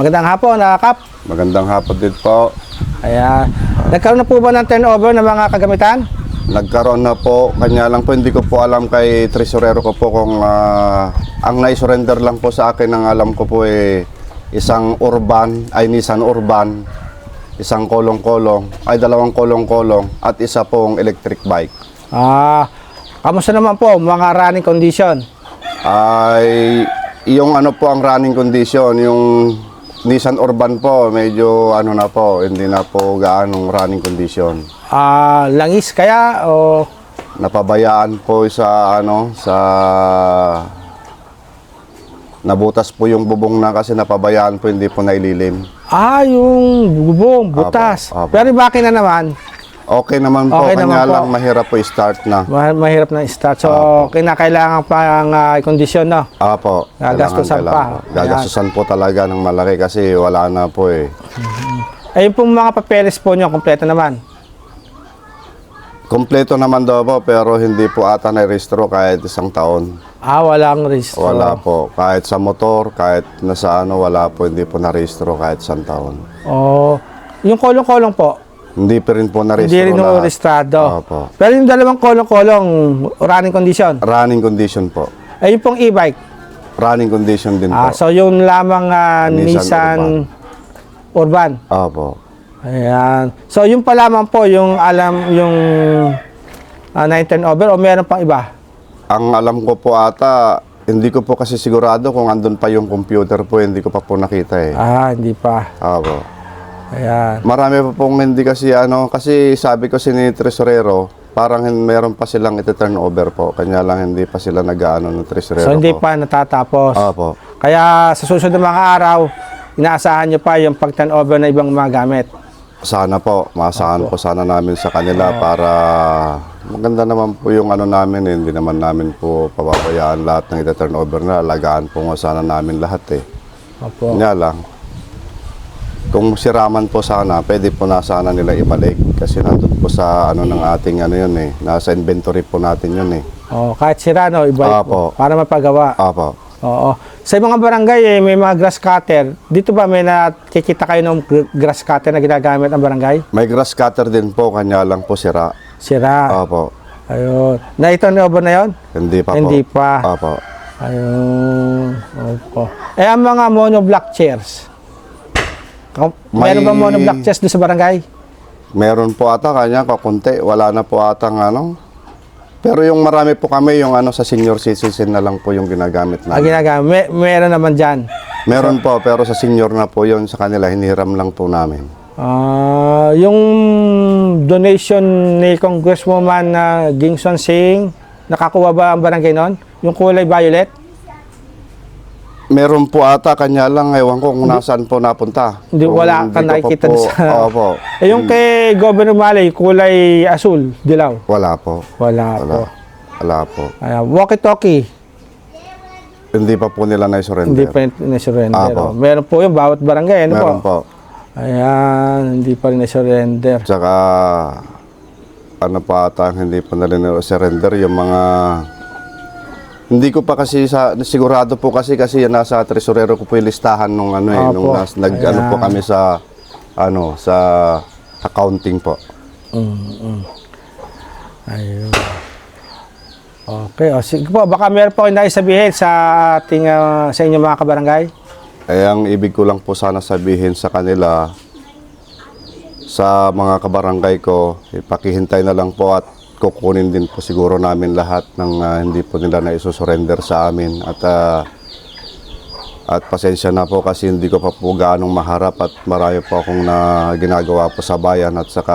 Magandang hapon, uh, Kap. Magandang hapon din po. Ayan. Nagkaroon na po ba ng turnover ng mga kagamitan? Nagkaroon na po, kanya lang po, hindi ko po alam kay tresurero ko po kung ah, ang nai-surrender lang po sa akin, ang alam ko po eh, isang urban, ay Nissan Urban, isang kolong-kolong, ay dalawang kolong-kolong, at isa pong electric bike. Ah, kamusta naman po mga running condition? Ay, yung ano po ang running condition, yung Nissan Urban po, medyo ano na po, hindi na po gaanong running condition. Ah, langis kaya o napabayaan po sa ano sa nabutas po yung bubong na kasi napabayaan po hindi po naililim. ah, yung bubong, butas. Apo, apo. Pero yung makina naman, Okay naman po, Okay naman kanya po. lang mahirap po i-start na. ma- mahirap na start. So, kinakailangan pa ang ah, kondisyon, no? Apo. Gagastusan kailangan- pa. Gagastusan po talaga ng malaki kasi wala na po eh. Ayun pong mga papeles po nyo, kompleto naman. Kompleto naman daw po pero hindi po ata na-restro kahit isang taon. Ah, walang registro. Wala po. Kahit sa motor, kahit nasa ano, wala po. Hindi po na-restro kahit isang taon. Oh, yung kolong-kolong po, Hindi pa rin po na-restro hindi rin lahat. registrado. Opo. Pero yung dalawang kolong-kolong, running condition. Running condition po. Ayun pong e-bike. Running condition din Ah, po. so yung lamang ah, Nissan Nissan, Urban. Opo. Ayan. So yung pa lamang po yung alam yung ah, 910 over o meron pang iba? Ang alam ko po ata, hindi ko po kasi sigurado kung andun pa yung computer po, hindi ko pa po nakita eh. Ah, hindi pa. Opo. Ayan. Marami pa pong hindi kasi ano, kasi sabi ko si ni Tresorero, parang meron pa silang iti-turn over po. Kanya lang hindi pa sila nag-ano ng Tresorero So hindi po. pa natatapos. Opo. Kaya sa susunod na mga araw, inaasahan nyo pa yung pag-turn over na ibang mga gamit. Sana po, maasahan po sana namin sa kanila para maganda naman po yung ano namin, eh. hindi naman namin po pababayaan lahat ng iti-turnover na, alagaan po nga sana namin lahat eh. Opo. Nga lang, kung siraman po sana, pwede po na sana nila ibalik kasi nandun po sa ano ng ating ano yun eh, nasa inventory po natin yun eh. Oh, kahit sira no, ibalik Opo. mo para mapagawa. Apo. Oo. Sa mga barangay eh, may mga grass cutter. Dito ba may nakikita kayo ng gr- grass cutter na ginagamit ng barangay? May grass cutter din po, kanya lang po sira. Sira. Apo. Ayun. Na ito na over na yon? Hindi pa po. Hindi pa. Apo. Ayun. Opo. Eh, ang mga monoblock chairs. Kung- May- Meron ba monoblock chairs doon sa barangay? Meron po ata kanya kakunti, wala na po ata ng ano. Pero yung marami po kami, yung ano sa senior citizen na lang po yung ginagamit Ah, namin. ginagamit. May, meron naman dyan. Meron po, pero sa senior na po yun, sa kanila, hiniram lang po namin. Ah, yung donation ni Congresswoman na Gingson Singh, nakakuha ba ang barangay noon? Yung kulay violet? Meron po ata, kanya lang, ewan ko kung nasaan po napunta. Hindi, Kung wala ka ko pa nakikita po, sa... Opo. Eh, yung kay Governor Malay, kulay asul, dilaw. Wala po. Wala, Wala. po. Wala po. Ayan, walkie-talkie, Hindi pa po nila na-surrender. hindi pa na-surrender. Apo. oh. Meron po yung bawat barangay, ano Meron po? po. Ayan, hindi pa rin na-surrender. Tsaka, ano pa ata, ang hindi pa na rin surrender yung mga... Hindi ko pa kasi sa sigurado po kasi kasi yan nasa tresurero ko po yung listahan nung ano eh Opo. nung nas, nag ano po Ayan. kami sa ano sa accounting po. Mm, Ayun. Okay, o sige po, baka meron po kayo nais sabihin sa ating ah, sa inyong mga kabarangay. Eh ang ibig ko lang po sana sabihin sa kanila sa mga kabarangay ko, ipakihintay na lang po at kukunin din po siguro namin lahat ng ah, hindi po nila na isusurrender sa amin at ah, at pasensya na po kasi hindi ko pa po gaanong maharap at marami po akong na ginagawa po sa bayan at saka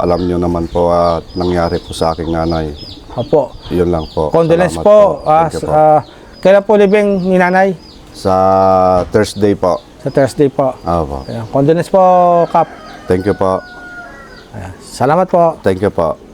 alam nyo naman po at nangyari po sa aking nanay. Opo. Yun lang po. Condolence po. you s- po. ah, kailan po libing ni nanay? sa Thursday po. Sa Thursday po. Po. Ayan, condolence po, Kap. Thank you po. Salamat po. Thank you po.